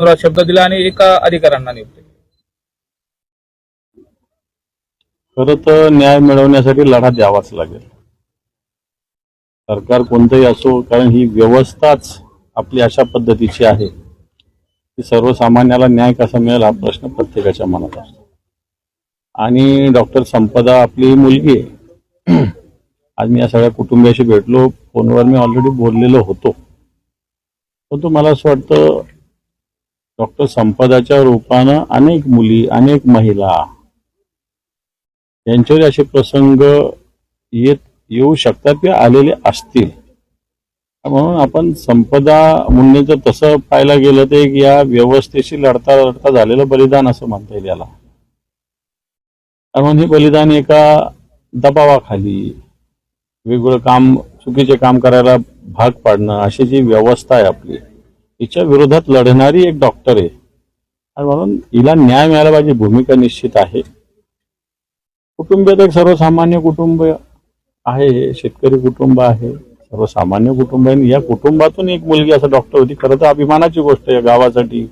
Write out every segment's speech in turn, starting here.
शब्द दिला आणि एका अधिकाऱ्यांना नियुक्त खर खरं तर न्याय मिळवण्यासाठी लढा द्यावाच लागेल. सरकार कोणतंही असो कारण ही व्यवस्थाच आपली अशा पद्धतीची आहे की सर्वसामान्याला न्याय कसा मिळेल हा प्रश्न प्रत्येकाच्या मनात असतो. आणि डॉक्टर संपदा आपली मुलगी आहे. आज मी या सगळ्या कुटुंबियाशी भेटलो फोनवर मी ऑलरेडी बोललेलो होतो. परंतु मला असं वाटतं डॉक्टर संपदाच्या रूपानं अनेक मुली अनेक महिला यांच्यावर असे प्रसंग येत येऊ शकतात किंवा आलेले असतील. म्हणून आपण संपदा मुंडेचं तसं पाहायला गेलं तर एक या व्यवस्थेशी लढता लढता झालेलं बलिदान असं म्हणता येईल याला. कारण हे बलिदान एका दबावाखाली वेगवेगळं काम चुकीचे काम करायला भाग पाडणं अशी जी व्यवस्था आहे आपली हिच्या विरोधात लढणारी एक डॉक्टर आहे. आणि म्हणून हिला न्याय मिळायला पाहिजे भूमिका निश्चित आहे. कुटुंब तर सर्वसामान्य कुटुंब आहे शेतकरी कुटुंब आहे सर्वसामान्य कुटुंब आहे. आणि या कुटुंबातून एक मुलगी असं डॉक्टर होती खरं तर अभिमानाची गोष्ट आहे गावासाठी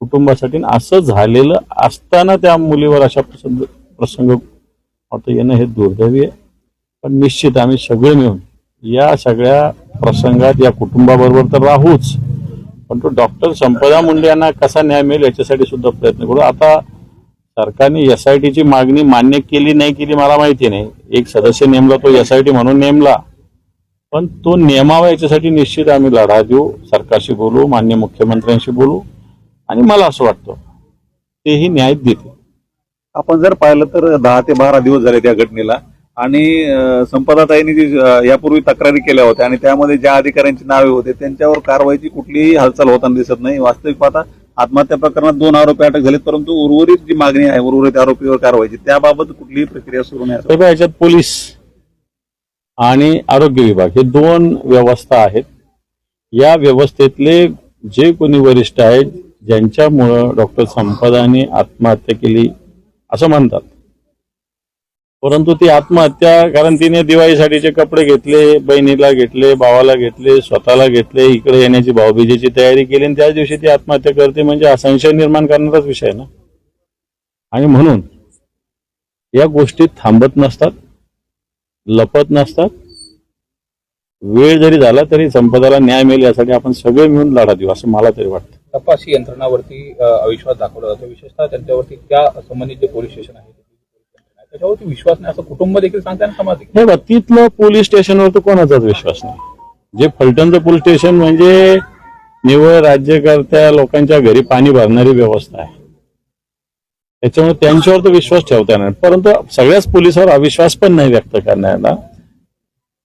कुटुंबासाठी. असं झालेलं असताना त्या मुलीवर अशा प्रसंग प्रसंग होतं येणं हे दुर्दैवी आहे. पण निश्चित आम्ही सगळे मिळून या सगळ्या प्रसंगात या कुटुंबाबरोबर तर राहूच. पण तो डॉक्टर संपदा मुंडे यांना कसा न्याय मिळेल याच्यासाठी सुद्धा प्रयत्न करू. आता सरकारने एस आय टीची मागणी मान्य केली नाही केली मला माहिती नाही. एक सदस्य नेमला तो एस आय टी म्हणून नेमला. पण तो नेमावा याच्यासाठी निश्चित आम्ही लढा देऊ सरकारशी बोलू मान्य मुख्यमंत्र्यांशी बोलू. आणि मला असं वाटतं तेही न्याय देते आपण जर पाहिलं तर दहा ते बारा दिवस झाले त्या घटनेला. आणि संपदाताईंनी जी यापूर्वी तक्रारी केल्या होत्या आणि त्यामध्ये ज्या अधिकाऱ्यांची नावे होते त्यांच्यावर कारवाईची कुठलीही हालचाल होताना दिसत नाही. वास्तविक पाहता आत्महत्या प्रकरणात दोन आरोपी अटक झालेत परंतु उर्वरित जी मागणी आहे उर्वरित आरोपीवर कारवाईची त्याबाबत कुठलीही प्रक्रिया सुरू नाही. तर याच्यात पोलीस आणि आरोग्य विभाग हे दोन व्यवस्था आहेत. या व्यवस्थेतले जे कोणी वरिष्ठ आहेत ज्यांच्यामुळं डॉक्टर संपदाने आत्महत्या केली असं म्हणतात परंतु ती आत्महत्या कारण तिने दिवाळीसाठीचे कपडे घेतले बहिणीला घेतले भावाला घेतले स्वतःला घेतले इकडे येण्याची भाऊबीजेची तयारी केली आणि त्याच दिवशी ती आत्महत्या करते. म्हणजे हा संशय निर्माण करणाराच विषय ना? आणि म्हणून या गोष्टी थांबत नसतात लपत नसतात. वेळ जरी झाला तरी संपदाला न्याय मिळेल यासाठी आपण सगळे मिळून लढा देऊ असं मला तरी वाटतं. तपासी यंत्रणावरती अविश्वास दाखवला जातो. विशेषतः त्यांच्यावरती त्या संबंधित जे पोलीस स्टेशन आहे त्याच्यावरती विश्वास नाही असं कुटुंब देखील सांगताय समाज देखील. हे बघ तिथलं पोलीस स्टेशनवर तर कोणाचाच विश्वास नाही. जे फलटणचं पोलीस स्टेशन म्हणजे निव्वळ राज्यकर्त्या लोकांच्या घरी पाणी भरणारी व्यवस्था आहे. त्याच्यामुळे त्यांच्यावर तर विश्वास ठेवता येणार नाही. परंतु सगळ्याच पोलिसावर अविश्वास पण नाही व्यक्त करण्याला.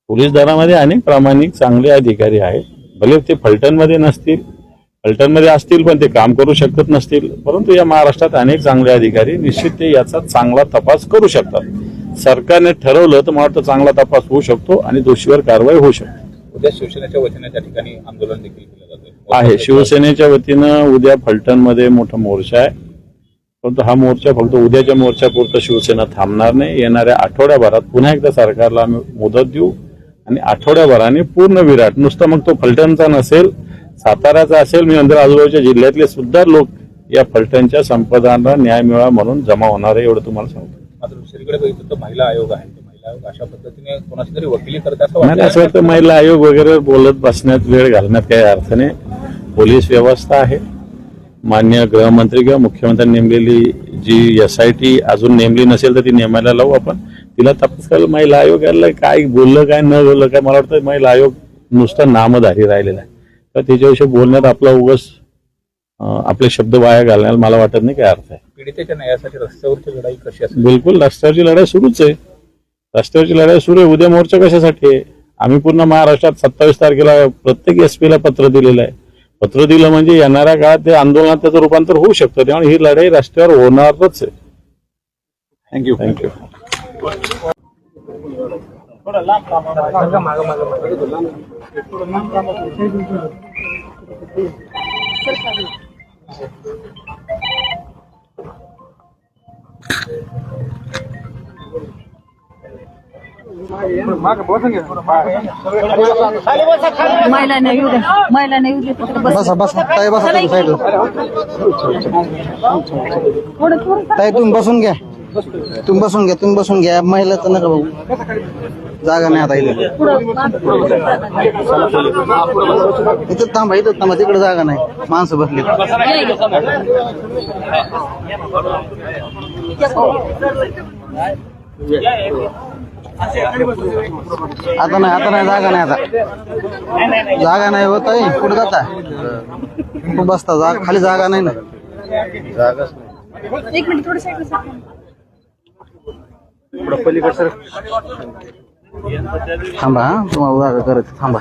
पोलीस दलामध्ये अनेक प्रामाणिक चांगले अधिकारी आहेत. भले ते फलटणमध्ये नसतील फलटणमध्ये असतील पण ते काम करू शकत नसतील. परंतु या महाराष्ट्रात अनेक चांगले अधिकारी निश्चित ते याचा चांगला तपास करू शकतात. सरकारने ठरवलं तर मला वाटतं चांगला तपास होऊ शकतो आणि दोषीवर कारवाई होऊ शकते. उद्या शिवसेनेच्या वतीने त्या ठिकाणी आंदोलन देखील केलं जातं आहे. शिवसेनेच्या वतीनं उद्या फलटणमध्ये मोठा मोर्चा आहे. परंतु हा मोर्चा फक्त उद्याच्या मोर्चापुरतं शिवसेना थांबणार नाही. येणाऱ्या आठवड्याभरात पुन्हा एकदा सरकारला आम्ही मुदत देऊ आणि आठवड्याभराने पूर्ण विराट नुसतं मग तो फलटणचा नसेल साताऱ्याचा असेल मी नंतर आजूबाजूच्या जिल्ह्यातले सुद्धा लोक या फलटणच्या संपदांना न्याय मिळावा म्हणून जमा होणार आहे एवढं तुम्हाला सांगतो. मात्र दुसरीकडे बघितलं तर महिला आयोग आहे. तो महिला आयोग अशा पद्धतीने कोणाची तरी वकिली करत असं वाटतं महिला आयोग वगैरे बोलत बसण्यात वेळ घालण्यात काही अर्थ नाही. पोलीस व्यवस्था आहे. मान्य गृहमंत्री किंवा मुख्यमंत्र्यांनी नेमलेली जी एस आय टी अजून नेमली नसेल तर ती नेमायला लावू आपण. तिला तपास करायला महिला आयोग काय बोललं काय न बोललं काय मला वाटतं महिला आयोग नुसता नामधारी राहिलेला आहे. तर त्याच्याविषयी बोलण्यात आपला उगस आपले शब्द वाया घालण्याला मला वाटत नाही काय अर्थ आहे. पीडितेच्या न्यायासाठी रस्त्यावरची लढाई कशी असेल? बिलकुल रस्त्यावरची लढाई सुरूच आहे. रस्त्यावरची लढाई सुरू आहे उद्या मोर्चा कशासाठी आहे? आम्ही पूर्ण महाराष्ट्रात सत्तावीस तारखेला प्रत्येक एस ला पत्र दिलेलं आहे. पत्र दिलं म्हणजे येणाऱ्या काळात ते आंदोलनात त्याचं रूपांतर होऊ शकतं. त्यामुळे ही लढाई रस्त्यावर होणारच आहे. थँक्यू थँक्यू महिला नाही येऊ दे महिला नाही येऊ दे तिकडे बस बसा बसा. ताई बसा तुम्ही साईडला. थोडं थोडं ताई तुम्ही बसून घ्या. तुम्ही बसून घ्या, तुम्ही बसून घ्या. महिलाचं नका भाऊ जागा नाही आता इथे. इथं थांबा इथं थांबा. तिकडे जागा नाही. माणसं बसली. आता नाही आता नाही, जागा नाही आता. जागा नाही होत आहे कुठे जाता? बसता? जागा खाली जागा नाही ना. एक मिनिट, थोडं साईडला सरका. थांबा हा तुम्हाला जागा करत थांबा